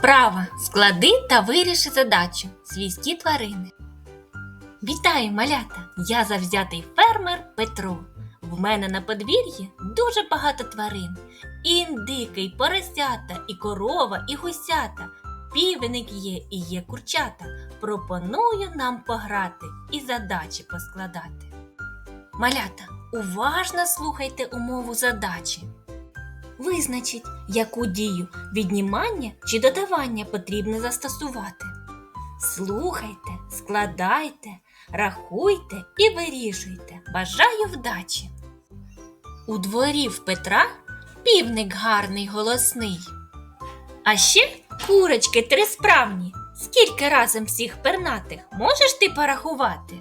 Вправа. Склади та виріши задачу. Свійські тварини. Вітаю, малята! Я завзятий фермер Петро. В мене на подвір'ї дуже багато тварин. І індики, і поросята, і корова, і гусята. Півник є і є курчата. Пропоную нам пограти і задачі поскладати. Малята, уважно слухайте умову задачі. Визначіть, яку дію віднімання чи додавання потрібно застосувати. Слухайте, складайте, рахуйте і вирішуйте. Бажаю вдачі. У дворі в Петра півник гарний голосний. А ще курочки трисправні. Скільки разом всіх пернатих можеш ти порахувати?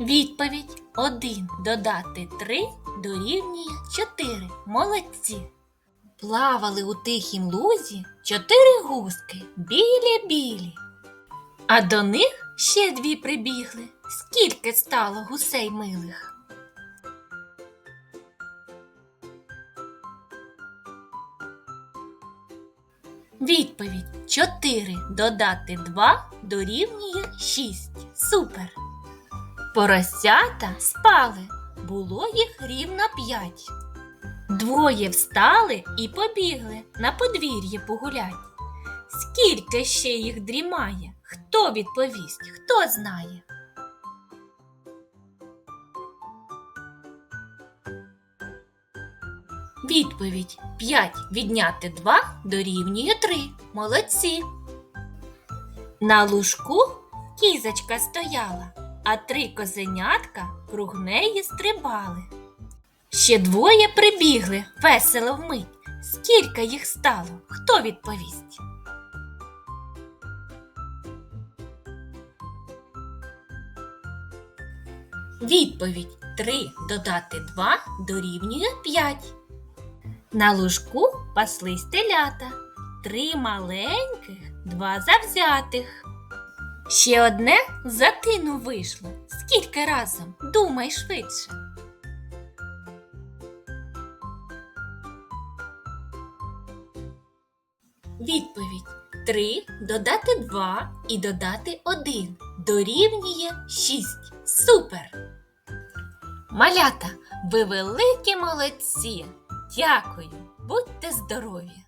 Відповідь 1 додати 3 дорівнює 4. Молодці. Плавали у тихім лузі чотири гуски білі-білі. А до них ще дві прибігли. Скільки стало гусей милих? Відповідь 4 додати 2 дорівнює 6. Супер! Поросята спали, було їх рівно п'ять. Двоє встали і побігли на подвір'я погулять. Скільки ще їх дрімає? Хто відповість, хто знає? Відповідь 5 відняти 2 дорівнює 3. Молодці. На лужку кізочка стояла, а три козенятка круг неї стрибали. Ще двоє прибігли весело вмить. Скільки їх стало? Хто відповість? Відповідь 3 додати 2 дорівнює 5. На лужку паслись телята. Три маленьких, два завзятих. Ще одне за тину вийшло. Скільки разом? Думай швидше. Відповідь 3 додати 2 і додати 1 дорівнює 6. Супер! Малята, ви великі молодці! Дякую! Будьте здорові!